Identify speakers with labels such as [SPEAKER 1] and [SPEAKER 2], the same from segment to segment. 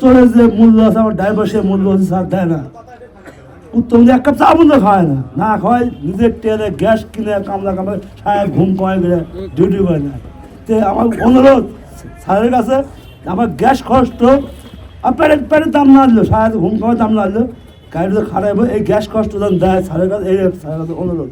[SPEAKER 1] চোরের যে মূল্য আছে, আমার ড্রাইভার সে মূল্য আছে, স্যার দেয় না। উত্তম যে এক কাপ চা বন্ধ খায় না। না খাওয়ায়, নিজের টেলে গ্যাস কিনে কামলা কামড়ে সাহেব ঘুম কয় করে ডিউটি করে না। তে আমার অনুরোধ, স্যারের কাছে, আমার গ্যাস আর পেটের পেটের দাম না দিল সাহেব ঘুম কমার দাম না দিল গাড়িটা খারাপ এই গ্যাস কষ্ট দেয়, স্যারের কাছে, এই স্যারের কাছে অনুরোধ।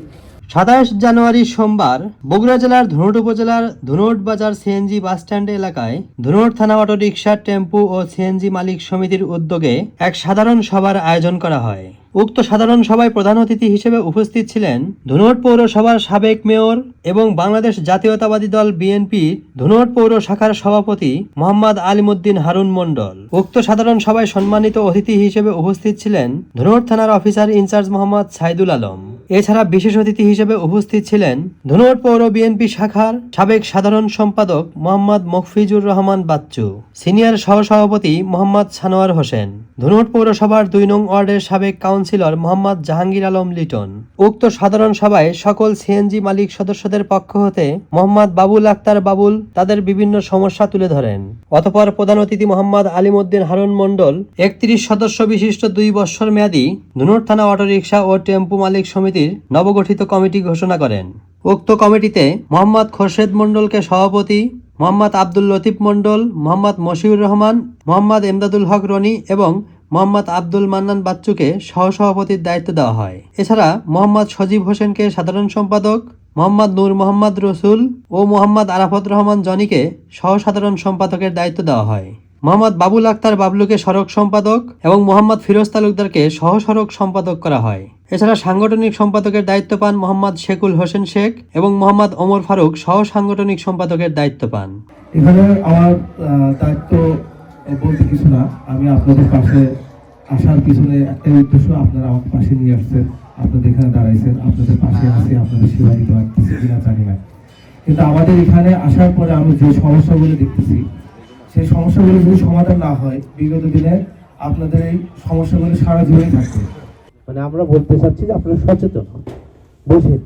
[SPEAKER 2] সাতাশ জানুয়ারি সোমবার বগুড়া জেলার ধুনট উপজেলার ধুনট বাজার সিএনজি বাসস্ট্যান্ড এলাকায় ধুনট থানা অটো রিক্সা, টেম্পু ও সিএনজি মালিক সমিতির উদ্যোগে এক সাধারণ সভার আয়োজন করা হয়। উক্ত সাধারণ সভায় প্রধান অতিথি হিসেবে উপস্থিত ছিলেন ধুনট পৌরসভার সাবেক মেয়র এবং বাংলাদেশ জাতীয়তাবাদী দল বিএনপি ধুনট পৌর শাখার সভাপতি মোহাম্মদ আলিমুদ্দিন হারুন মণ্ডল। উক্ত সাধারণ সভায় সম্মানিত অতিথি হিসেবে উপস্থিত ছিলেন ধুনট থানার officer in charge Mohammad Saidul Alam. এছাড়া বিশেষ অতিথি হিসেবে উপস্থিত ছিলেন ধুনট পৌর বিএনপি শাখার সাবেক সাধারণ সম্পাদক মোহাম্মদ মকফিজুর রহমান বাচ্চু, সিনিয়র সহসভাপতি মোহাম্মদ সানোয়ার হোসেন, ধুনট পৌরসভার দুই নং ওয়ার্ডের সাবেক কাউন্সিলর মোহাম্মদ জাহাঙ্গীর আলম লিটন, উক্ত সাধারণ সভায় সকল সিএনজি মালিক সদস্যদের পক্ষ হতে মোহাম্মদ বাবুল আক্তার বাবুল তাদের বিভিন্ন সমস্যা তুলে ধরেন। অতপর প্রধান অতিথি মোহাম্মদ আলিমুদ্দিন হারুন মণ্ডল, একত্রিশ সদস্য বিশিষ্ট দুই বৎসর মেয়াদী ধুনট থানা অটোরিকশা ও টেম্পু মালিক সমিতির নবগঠিত কমিটি ঘোষণা করেন। উক্ত কমিটিতে মোহাম্মদ খোরশেদ মণ্ডলকে সভাপতি, মোহাম্মদ আব্দুল লতিফ মণ্ডল, মোহাম্মদ মশিউর রহমান, মোহাম্মদ এমদাদুল হক রনি এবং মোহাম্মদ আব্দুল মান্নান বাচ্চুকে সহসভাপতির দায়িত্ব দেওয়া হয়। এছাড়া মোহাম্মদ সজীব হোসেনকে সাধারণ সম্পাদক, মোহাম্মদ নূর মোহাম্মদ রসুল ও মোহাম্মদ আরাফত রহমান জনিকে সহসাধারণ সম্পাদকের দায়িত্ব দেওয়া হয়। মোহাম্মদ বাবুল আক্তার বাবলুকে সড়ক সম্পাদক এবং মোহাম্মদ ফিরোজ তালুকদারকে সহ সড়ক সম্পাদক করা হয়। এছাড়া সাংগঠনিক সম্পাদকের দায়িত্ব পান মোহাম্মদ শেকুল হোসেন শেখ এবং মোহাম্মদ ওমর ফারুক সহ সাংগঠনিক সম্পাদকের দায়িত্ব পান।
[SPEAKER 3] এখানে আমার দায়িত্ব বলতে কিছু না। আমি আপনাদের পাশে আসার পিছনে একটাই উদ্দেশ্য, আপনারা আমার পাশে নিয়ে আসছেন, আপনাদের এখানে দাঁড়াইছেন, আপনাদের পাশে আছি, আপনাদের সেবা দিতে পারতেছি কিনা জানি না। কিন্তু আমাদের এখানে আসার পরে আমি যে সমস্যাগুলো দেখতেছি সেই সমস্যাগুলো যদি সমাধান না হয়, বিগত দিনে আপনাদের এই সমস্যাগুলো সারা জীবনই থাকবে।
[SPEAKER 4] মানে আমরা বলতে চাচ্ছি যে আপনারা সচেতন বোঝেন?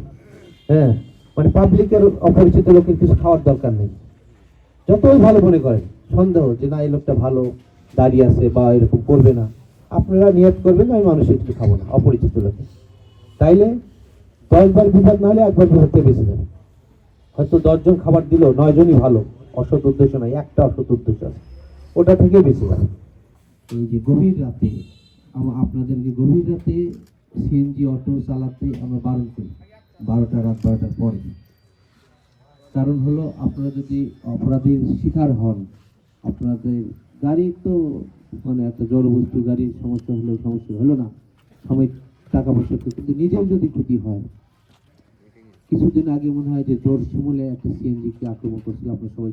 [SPEAKER 4] হ্যাঁ? মানে পাবলিকের অপরিচিত লোকের কিছু খাওয়ার দরকার নেই। যতই ভালো মনে করেন, সন্দেহ যে না, এই লোকটা ভালো, দাঁড়িয়ে আছে বা এরকম করবে না। আপনারা নিয়ত করবেন, আমি মানুষের কিছু খাব না, অপরিচিত লোকে। তাইলে দশবার বিপদ না হলে একবার বিপদ বেঁচে যাবে হয়তো দশজন খাবার দিল, নয়জনই ভালো। অসৎ উদ্দেশ্য নাই, একটা অসৎ উদ্দেশ্য আছে। ওটা থেকে বেঁচে যাবে।
[SPEAKER 5] এই যে গভীর রাতে আমরা আপনাদেরকে গভীর রাতে সিএনজি অটো চালাতে আমরা বারণ করি। বারোটা রাত, বারোটার পরে। কারণ হলো, আপনারা যদি অপরাধীর শিকার হন, আপনাদের গাড়ি তো মানে একটা জড় বস্তু গাড়ির সমস্যা হলেও সমস্যা হলো না। সময় টাকা পয়সা কিন্তু নিজের যদি ক্ষতি হয়, কিছুদিন আগে মনে হয় যে জোর শিমুলে একটা সিএনজিকে আক্রমণ করছিল, আপনার সবাই